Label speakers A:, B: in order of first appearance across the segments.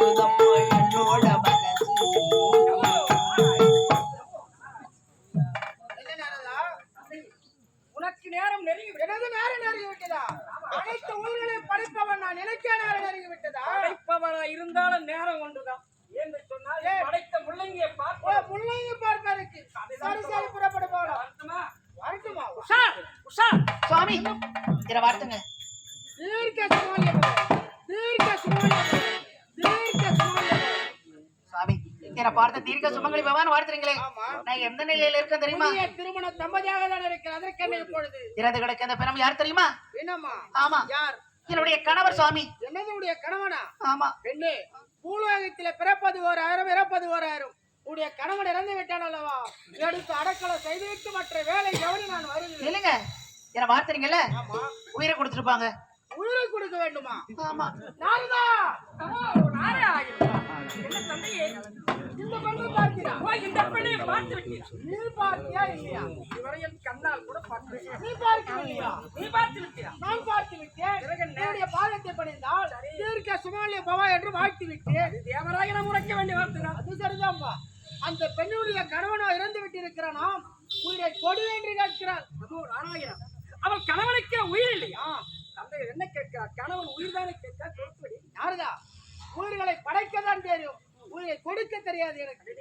A: மருதம் தெரியுமா?
B: திருமண தம்பதியாக தான் இருக்கிற அதற்கு என்ன இப்பொழுது?
A: இறந்து கிடக்க பிணம் யார் தெரியுமா?
B: என்னம்மா?
A: ஆமா.
B: யார்?
A: என்னுடைய கணவர் சுவாமி.
B: என்னதுடைய கணவனா?
A: ஆமா.
B: பெண்ணே பூலோகத்திலே பிறப்பது ஓராயிரம் இறப்பது ஓராயிரம். உடைய கணவன் இறந்து விட்டான் அல்லவா? எடுத்து அடக்கலை செய்துவிட்டு மற்ற வேலை கவனி நான் வருகிறேன்?
A: இல்லைங்க. என்னை வாழ்த்துறீங்கல்ல
B: ஆமா.
A: உயிரை கொடுத்துருப்பாங்க.
B: உயிரை கொடுக்க வேண்டுமா?
A: ஆமா.
B: நாரதா!
C: நாரே ஆகிவிட்டா. என்ன தந்தையே
B: இந்த பெண்ணை பார்க்கிறா
C: ஓ, இந்த பெண்ணை பார்த்து விட்டீரா
B: நீ பார்த்தியா இல்லையா?
C: இதுவரையில் கண்ணால் கூட பார்த்து
B: நீ பார்க்கவில்லையா
C: நீ பார்த்து விட்டீரா
B: நான் பார்த்து விட்டேன் என்னுடைய பாதத்தை பணிந்தால் தீர்க்க சுமாலிய பவா என்று வாழ்த்து விட்டேன்
C: தேவராய நாம் உரைக்க வேண்டிய வார்த்தைதான்
B: அது சரிதான்பா அந்த பெண்ணுடைய கணவனோ இறந்து விட்டிருக்கிறானாம் உயிரை கொடு என்று கேட்கிறார்
C: அதோ நாராயணன் அவள் கணவனுக்கே உயிர் இல்லையா தந்தை என்ன கேட்கிறார் கணவன் உயிர் தானே கேட்கா கொடுத்துடி
B: யாருதா உயிர்களை படைக்கத்தான் தெரியும். உயிரை கொடுக்க தெரியாது எனக்கு.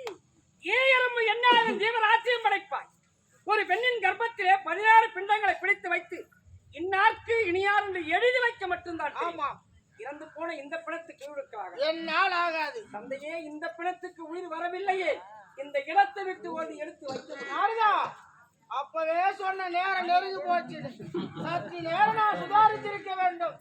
C: ஏயரம்பு என்னாலும் ஜீவராஜ்யம் படைப்பாய். ஒரு பெண்ணின் கர்ப்பத்திலே பதினாறு பிண்டங்களை பிடித்து வைத்து இன்னார்க்கு இனியார் என்று எழுதி வைக்க மட்டும்தான் தெரியும்.
B: ஆமா
C: இறந்து போன இந்த பிணத்துக்கு இவருக்காக
B: என்னால் ஆகாது.
C: தந்தையே இந்த பிணத்துக்கு உயிர் வரவில்லையே. இந்த இடத்தை விட்டு ஓடி எடுத்து வைத்து
B: யாருதா அப்பவே சொன்ன நேரம் நெருங்கி போச்சு. சற்று நேரம் நான் சுதாரித்திருக்க வேண்டும்.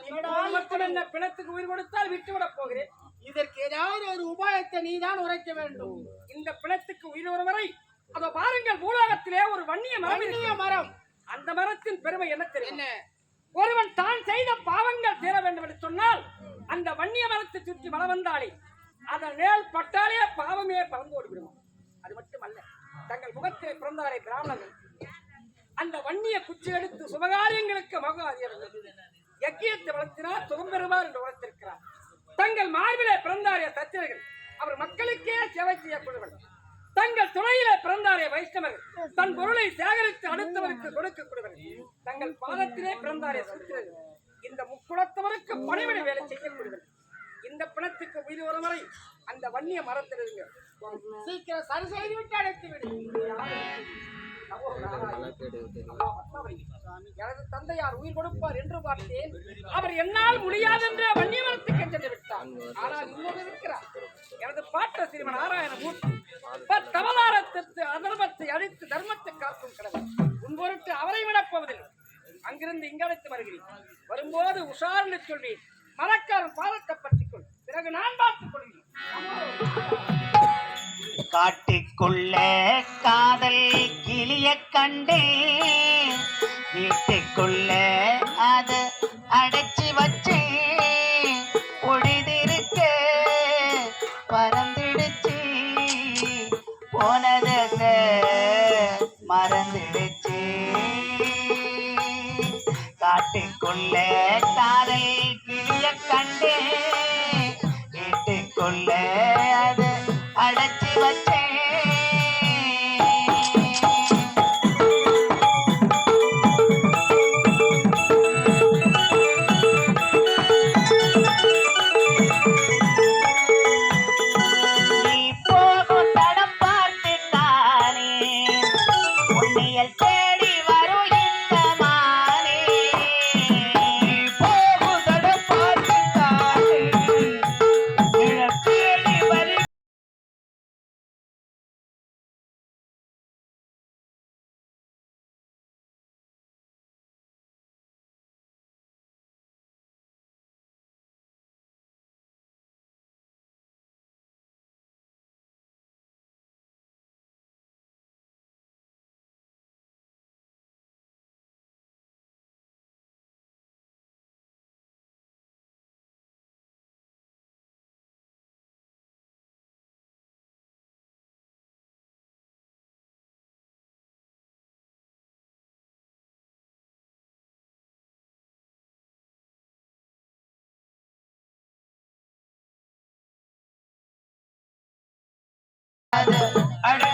B: என்னடா
C: மட்டும் என்ன? பிணத்துக்கு உயிர் கொடுத்தால் விட்டுவிடப் போகிறேன்.
B: இதற்கு ஏதாவது ஒரு உபாயத்தை நீதான் உரைக்க வேண்டும்.
C: இந்த பிணத்துக்கு உயிர் வரும் வரை அதோ பாருங்கள் பூலோகத்திலே ஒரு வன்னிய மரம்.
B: மரம்.
C: அந்த மரத்தின் பெருமை என்ன தெரியும்? ஒருவன் தான் செய்த பாவங்கள் தீர வேண்டும் என்று சொன்னால் அந்த வன்னிய மரத்தை சுற்றி மரம் வந்தாலே அதன் மேல் பட்டாலே பாவமே பறந்து ஓடிவிடும். அது மட்டுமல்ல. தங்கள் முகத்திலே பிறந்தவரை பிராமணர்கள். அந்த வன்னிய குச்சி எடுத்து சுபகாரியங்களுக்கு மகாதியர்கள் யக்கியத்தை வளர்த்தினார் சுகம் பெறுவார் என்று வளர்த்திருக்கிறார். தங்கள் மார்பிலே பிறந்தாரே சத்திரர்கள். அவர் மக்களுக்கே சேவை செய்யக்கூடியவர்கள் தங்கள் துணையிலே பிறந்தாரே வைஷ்ணவர்கள் தன் பொருளை சேகரித்து அடுத்தவருக்கு கொடுக்கக்கூடியவர். தங்கள் பாதத்திலே பிறந்தாரே சுத்திரர்கள் இந்த முக்குளத்தவருக்கு பணிவிட வேலை செய்யக்கூடியவர். இந்த பிணத்துக்கு உயிர் வரும் வரை அந்த வன்னிய மரத்தில் இருங்க
B: சீக்கிரம் சரி செய்து விட்டு அழைத்து
C: எனது தந்தையார் உயிர் கொடுப்பார் என்று பார்த்தேன். அவர் என்னால் முடியாது என்று வன்னிய சென்று விட்டார். ஆனால் இன்னொரு இருக்கிறார். எனது பாட்ட சிறுவன் நாராயண நாராயணமூர்த்தி பத்தவதாரத்திற்கு அதர்மத்தை அழித்து தர்மத்தை காக்கும் கடவுள் உன் பொருட்டு அவரை விடப்போவதில்லை அங்கிருந்து அங்கிருந்து இங்கழைத்து வருகிறேன். வரும்போது உஷார்னு சொல்லி மரக்காரன் பாதத்தை பற்றிக்கொள். பிறகு நான் பார்த்துக் கொள்கிறேன்.
A: காட்டிக்குள்ளே காதல் கிளிய கண்டே வீட்டுக்குள்ளே அது அடைச்சி வச்சே ஒழிதிருக்க பறந்துடுச்சு. போனதங்க மறந்துடுச்சு. காட்டுக்குள்ள அது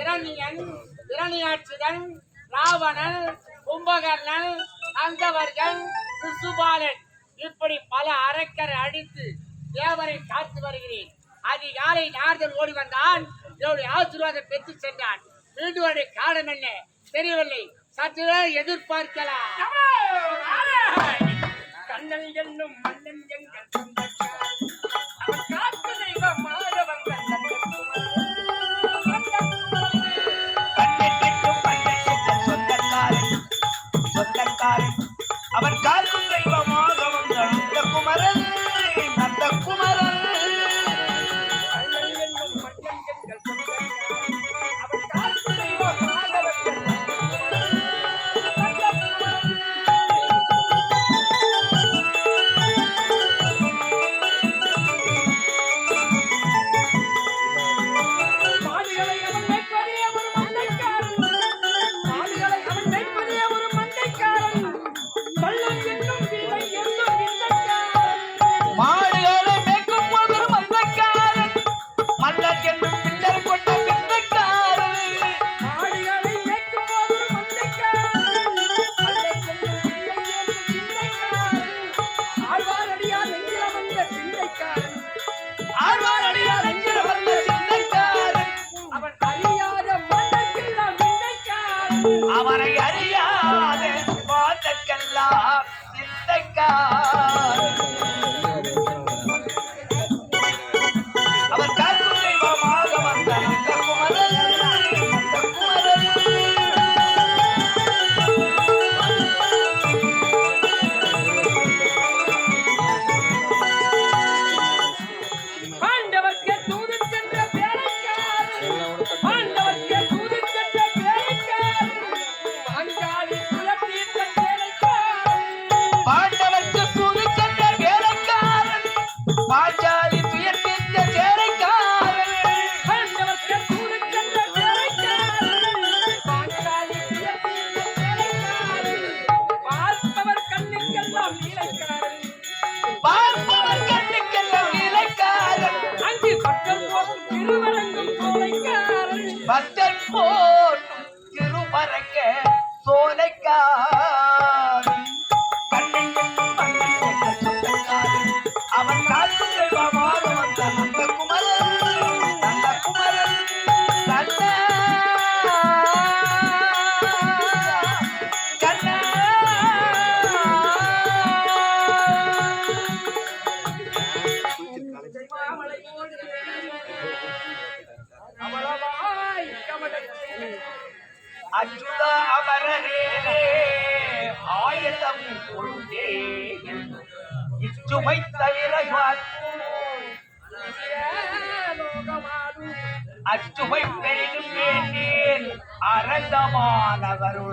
D: இரணியன் இரணியாட்சிதன் ராவணன் கும்பகர்ணன் அந்தவர்கள் சிசுபாலன் இப்படி பல அரக்கர் அடித்து தேவரை காத்து வருகிறேன். அதிகாலை நார்தன் ஓடி வந்தான். என்னுடைய ஆசீர்வாதம் பெற்று சென்றான். மீண்டும் அவருடைய காரணம் என்ன? தெரியவில்லை. சற்று எதிர்பார்க்கலாம்.
C: கண்ணன் என்னும் மன்னன் எங்கள் அவன்
E: காக்கும்
C: தெய்வமா?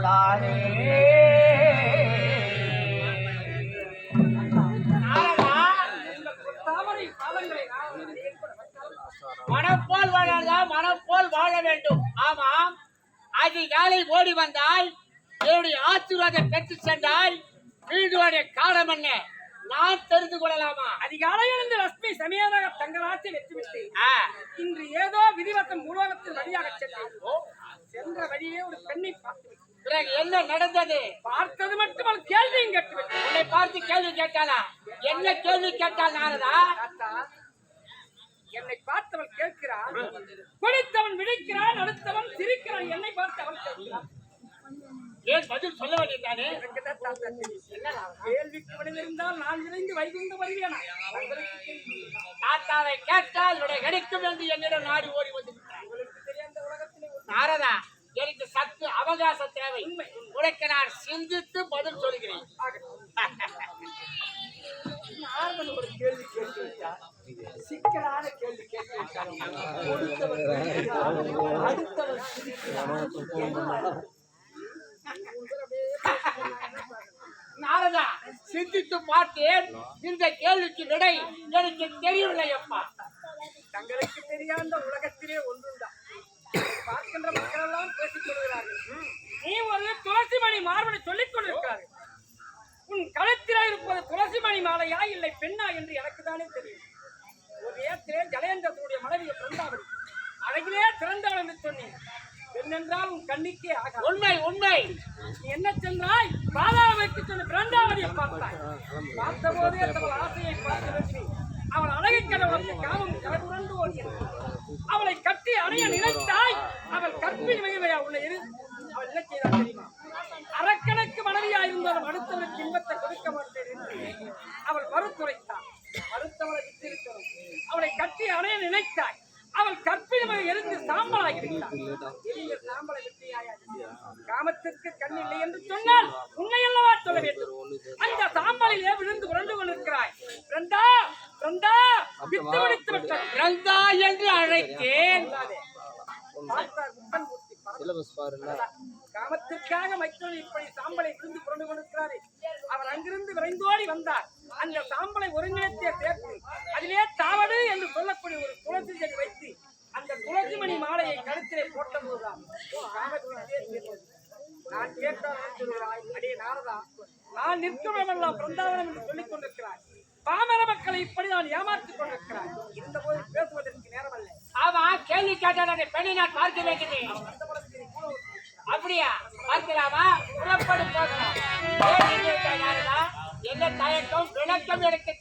C: நான்
D: மனப்போல் வாழாதா மனப்போல் வாழ வேண்டும். ஆமாம். அதிகாலை ஓடி வந்தாய் என்னுடைய ஆசீர்வாதம் பெற்று சென்றாய் வீடுடைய காலம் என்ன? நான் தெரிந்து கொள்ளலாமா?
C: அதிகாலை எழுந்து லட்சுமி சமேதாக தங்கராட்சி வெற்றிவிட்டு இன்று ஏதோ விதிவத்தம் உலகத்தில் வழியாக சென்றேன் சென்ற வழியே ஒரு பெண்ணை பார்த்து.
D: பிறகு என்ன நடந்தது?
C: பார்த்தது மட்டுமல்ல கேள்வியும் கேட்டுவிட்டேன்
D: உன்னை பார்த்து கேள்வி கேட்டாளா? என்ன கேள்வி கேட்டால் நாரதா?
C: என்னை பார்த்தவன் கேட்கிறான் குடித்தவன் விழிக்கிறான் அடுத்தவன் சிரிக்கிறான் என்னை பார்த்து அவன் கேட்கிறான்
D: ஏன் பதில் சொல்ல வேண்டியதானே.
C: கேள்விக்கு நான் விரைந்து வைகுந்த வருவேனா.
D: தாத்தாவை கேட்டால் கிடைக்கும் என்று என்னிடம் நாடி ஓடி வந்து நாரதா எனக்கு சத்து அவகாசம் தேவை. உனக்கு நான் சிந்தித்து பதில் சொல்கிறேன்.
C: ஒரு கேள்வி கேட்டு சிக்கலான கேள்வி கேட்டு?
D: நாரதா சிந்தித்து பார்த்தேன். இந்த கேள்விக்கு விடை எனக்கு தெரியவில்லை அப்பா.
C: தங்களுக்கு தெரியாத உலகத்திலே ஒன்றுண்டா. பார்க்கின்ற பேசிக் கொள்கிறார்கள். நீ ஒரு துளசிமணி மார்பனை சொல்லிக் கொண்டிருக்கிறார்கள் உன் கழுத்திலாக இருப்பது துளசிமணி மாலையா இல்லை பெண்ணா என்று எனக்கு தானே தெரியும். ஒரு நேரத்திலே ஜலயந்திரத்தினுடைய மனைவியை பிறந்தாவடி அழகிலே திறந்தாள் என்று சொன்னேன். பெண்ணென்றால் உன் கண்ணிக்கே ஆக
D: உண்மை உண்மை.
C: என்ன சென்றாய்? பாதாளமைக்கு சொன்ன பிறந்தாவதியை பார்த்தாய். பார்த்த போதே தங்கள் ஆசையை பார்த்து அவள் அழகை வந்து காமம் கடவுரண்டு ஓடியது. அவளை கட்டி அணைய நினைத்தாய். அவள் கற்பில் மிகுவையா உள்ள இரு அவள் என்ன செய்தாள் தெரியுமா அரக்கனுக்கு மனைவியா இருந்தாலும் அடுத்தவனுக்கு இன்பத்தை கொடுக்க மாட்டேன் என்று அவள் மறுத்துரைத்தாள் மறுத்தவளை விட்டிருக்கிறோம் அவளை கட்டி அணைய நினைத்தாய் அவள் கற்பில் மிக எரிந்து சாம்பலாகி விட்டாள் எரிந்த சாம்பலை விட்டியாயா காமத்திற்கு கண் இல்லை என்று சொன்னால் உன்னை அல்லவா சொல்ல வேண்டும் அந்த சாம்பலிலே விழுந்து உறண்டு கொண்டிருக்கிறாய் பிறந்தா பிறந்தா வித்து விடுத்து விட்டது
D: பிறந்தா என்று அழைத்தேன்
C: சொல்லாதே. பார்த்தார் குப்பன் மூர்த்தி பறந்து. காமத்திற்காக மற்றொரு இப்படி சாம்பலை விழுந்து புரண்டு கொண்டிருக்கிறாரே அவர் அங்கிருந்து விரைந்தோடி வந்தார் அந்த சாம்பலை ஒருங்கிணைத்தே சேர்த்து அதிலே தாவடு என்று சொல்லக்கூடிய ஒரு துளசி செடி வைத்து அந்த துளசி மணி மாலையை கழுத்திலே போட்டபோதுதான் காமத்திற்கே தீர்ந்தது. நான் கேட்டால் சொல்கிறாய் அடே நாரதா நான் நிற்கிறவெல்லாம் பிருந்தாவனம் என்று சொல்லிக் கொண்டிருக்கிறாய். பாமர மக்களை இப்படி நான் ஏமாற்றிக் கொண்டிருக்கிறாய். இந்த போது பேசுவதற்கு நேரமல்ல.
D: ஆமா கேள்வி கேட்டால் பெண்ணை நான் பார்க்க வேண்டுமே அப்படியா? பார்க்கலாமா? புறப்படு போகலாம் ஏன் நின்று விட்டாய் நாரதா? என்ன தயக்கம் விளக்கம் எனக்கு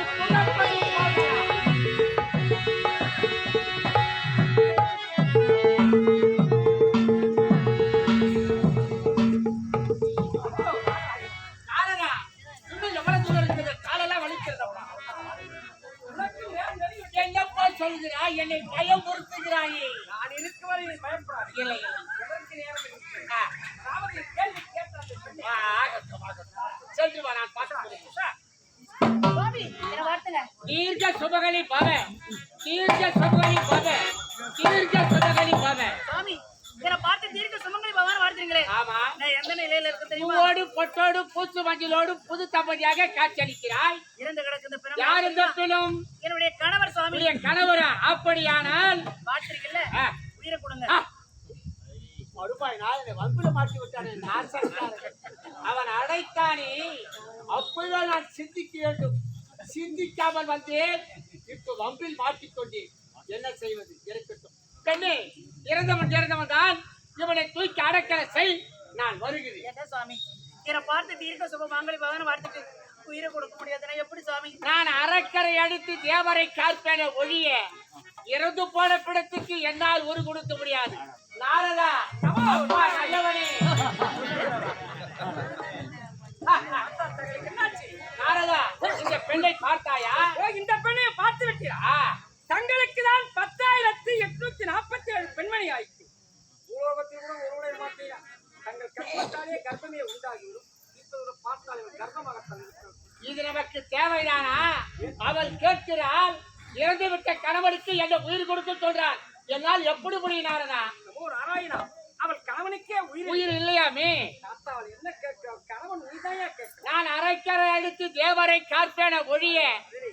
D: Thank you. புது தம்பதியாக காட்சியளிக்கிறாய்.
A: இறந்து கிடக்கிற
D: யார் இந்த பிள்ளும்
A: என்னுடைய கணவர் சுவாமி.
D: கணவரா? அப்படியானால்? ஆ,
A: உயிரை கொடுங்க.
D: வம்புல மாட்டி விட்டானே. அவன் அடைத்தானே நான் சிந்திக்க வேண்டும். சிந்திக்காமல் வந்தேன். இப்ப வம்பில் மாட்டிக்கொண்டேன் என்ன செய்வது? இருக்கட்டும். பெண்ணே இறந்தவன் இறந்தவன் தான் இவனை தூக்கி அடக்கல செய். நான் வருகிறேன்.
A: என்ன சுவாமி? என்னை பார்த்து தீர்க்க சுப மாங்கலி பகவான் வார்த்தைக்கு உயிரை கொடுக்க முடியாதுன்னா எப்படி சுவாமி
D: நான் அறக்கரை அடித்து தேவரை காப்பேன ஒழிய இறந்து போன பிடத்துக்கு என்னால் ஒரு கொடுக்க முடியாது. நாரதா அப்பா நல்லவனே
C: என்னாச்சு?
D: நாரதா இந்த பெண்ணை பார்த்தாயா
C: ஓ, இந்த பெண்ணையை பார்த்து விட்டீரா
D: ஆ,
C: தங்களுக்கு தான் பத்தாயிரத்தி எட்நூத்தி நாற்பத்தி ஏழு பெண்மணி ஆயிற்று பூலோகத்தில் கூட ஒருவரை மாட்டீரா தங்கள் கர்ப்பத்தாலே கர்ப்பமே உண்டாகிவிடும் இப்போது பார்த்தால் இவன் கர்ப்பமாகத்தான் இருக்கிறான்
D: இது நமக்கு தேவைதானா அவள் கேட்கிறாள் இறந்துவிட்ட கணவனுக்கு என்ன உயிர் கொடுக்க சொல்றாள் என்னால் எப்படி முடியும் நாரதா
C: நாராயணா அவள் கணவனுக்கே உயிர்
D: உயிர் இல்லையாமே.
C: என்ன கணவன்
D: நான் அரைக்கரை அடித்து தேவரை காப்பேன ஒழிய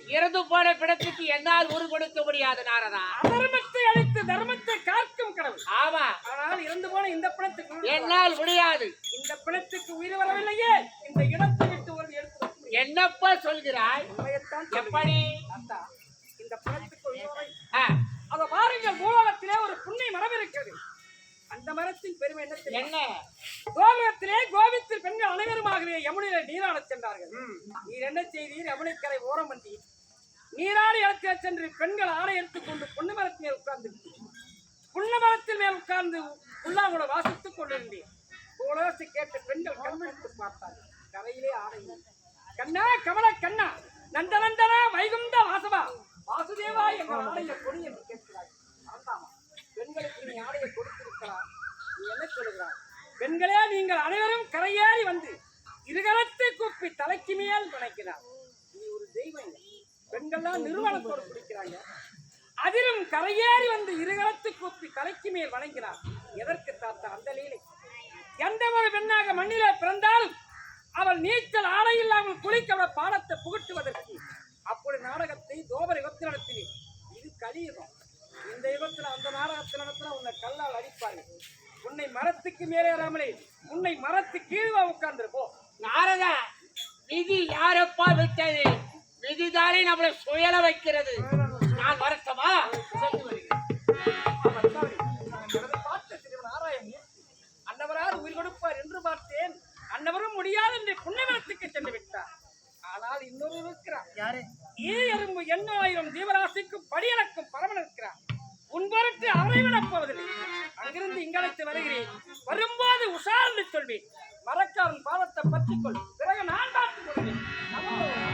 D: இறந்து போன பிடத்துக்கு என்னால் உரு கொடுக்க முடியாது நாரதா.
C: அதர்மத்தை அழித்து தர்மத்தை காக்கும் கடவுள்
D: ஆமா.
C: ஆனால் இறந்து போன இந்த பிணத்துக்கு
D: என்னால் முடியாது.
C: இந்த பிணத்துக்கு உயிர் வரவில்லையே. இந்த இடத்தை விட்டு ஒரு எடுத்து.
D: என்னப்பா சொல்கிறாய். எப்படி
C: தாத்தா இந்த பிணத்துக்கு உயிர் வரை
D: ஆ,
C: அத பாருங்கள் பூலோகத்திலே ஒரு புன்னை மரம் இருக்கிறது. அந்த மரத்தின் பெருமை என்ன?
D: என்ன?
C: கோகுலத்திலே கோவித்தில் பெண்கள் அனைவருமாகவே யமுனையில நீராடச் சென்றார்கள். நீர் என்ன செய்தீர்? யமுனைக்கரை ஓரம் வந்தீர். நீராடி இடத்திலே சென்று பெண்கள் ஆடை எடுத்துக்கொண்டு பொண்ணு மரத்தின் மேல் உட்கார்ந்து புன்ன மரத்தின் மேல் உட்கார்ந்து புல்லாங்குட வாசித்துக் கொண்டிருந்தேன் கோலோசி கேட்டு பெண்கள் கண்விழித்து பார்த்தார்கள். கரையிலே ஆடை. கண்ணா கமல கண்ணா நந்த நந்தனா வைகுந்த வாசவா? வாசுதேவா எங்கள் ஆலய கொடி என்று கேட்கிறாய் பெண்களுக்கு நீ ஆடையை கொடுத்திருக்கிறார் நீ என்ன சொல்லுகிறாய்? பெண்களே நீங்கள் அனைவரும் கரையேறி வந்து இருகரத்தை கூப்பி தலைக்கு மேல் நினைக்கிறார். நீ ஒரு தெய்வம் பெண்கள்லாம் நிறுவனத்தோடு பிடிக்கிறாங்க அதிலும் கரையேறி வந்து இருகரத்து கூப்பி தலைக்கு மேல் வணங்கினார் எதற்கு தாத்தா அந்த லீலை? எந்த ஒரு பெண்ணாக மண்ணிலே பிறந்தாலும் அவள் நீச்சல் ஆடை இல்லாமல் குளிக்க அவள் பாடத்தை புகட்டுவதற்கு அப்படி நாடகத்தை தோபர யுகத்தில் நடத்தினேன். இது கலியுகம். இந்த யுகத்தில் அந்த நாடகத்தில் நடத்தின உன்னை கல்லால் அடிப்பார்கள். உன்னை மரத்துக்கு மேலே ஏறாமலே உன்னை மரத்து கீழே உட்கார்ந்துரு போ
D: விதி யாரப்பா விட்டது? விதிதானே நம்மளை சுயல வைக்கிறது. நான் வரட்டமா? சென்று வருகிறேன்.
C: அன்னவரால் உயிர் கொடுப்பார் என்று பார்த்தேன். அன்னவரும் முடியாது என்று புண்ணியவனத்துக்கு சென்று விட்டார். ஆனால் இன்னொரு இருக்கிறான்
A: யாரு?
C: ஈ எறும்பு எண்ணாயிரம் ஜீவராசிக்கும் படியளக்கும் பரமன் இருக்கிறான் உன் பொருட்டு அவரை விட போவதில்லை. அங்கிருந்து இங்கழைத்து வருகிறேன். வரும்போது உஷார்ந்து சொல்வேன். மரக்காரன் பாதத்தை பற்றிக்கொள். பிறகு நான் பார்த்துக் கொள்வேன்.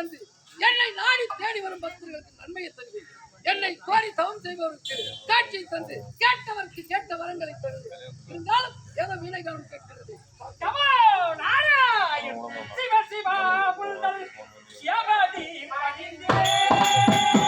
F: தந்து. என்னை நாடி தேடி வரும் பக்தர்களுக்கு நன்மையை தந்து என்னை கோரி தவம் செய்பவருக்கு காட்சியை தந்து கேட்டவருக்கு கேட்ட வரங்களை தந்து இருந்தாலும் ஏதோ வீணைகாலம் கேட்கிறது?
C: சிவ சிவா புல்தல் சிவதி மகிந்தே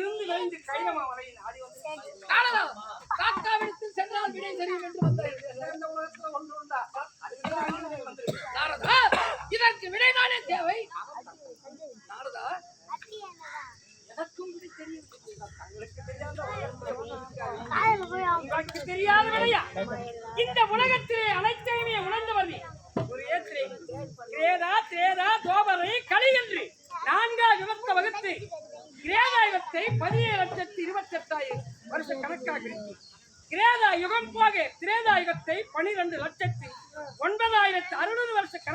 C: அங்கிருந்து விளைந்து கைலமா வரையில் ஆடி வந்து
F: நாரதா காக்காவிடத்தில் சென்றால் விடை தெரியும் என்று
C: உலகத்துல ஒன்று உண்டா?
F: நாரதா இதற்கு விடைதானே தேவை? நாரதா
C: எனக்கும் விடை தெரியும். தங்களுக்கு தெரியாத உங்களுக்கு தெரியாத விடையா? இந்த உலகத்திலே அனைத்தையுமே உணர்ந்தவர் நீ. ஒரு ஏத்திரை. திரேதா தோபரை களி என்று. நான்கா விபத்த வகுத்து கிரேதாயுகத்தை பதினேழு லட்சத்தி இருபத்தி எட்டாயிரம் வருஷ கணக்காக இருக்கு. கிரேதா யுகம் போக திரேதா யுகத்தை பனிரெண்டு லட்சத்தி ஒன்பதாயிரத்தி அறுநூறு வருஷ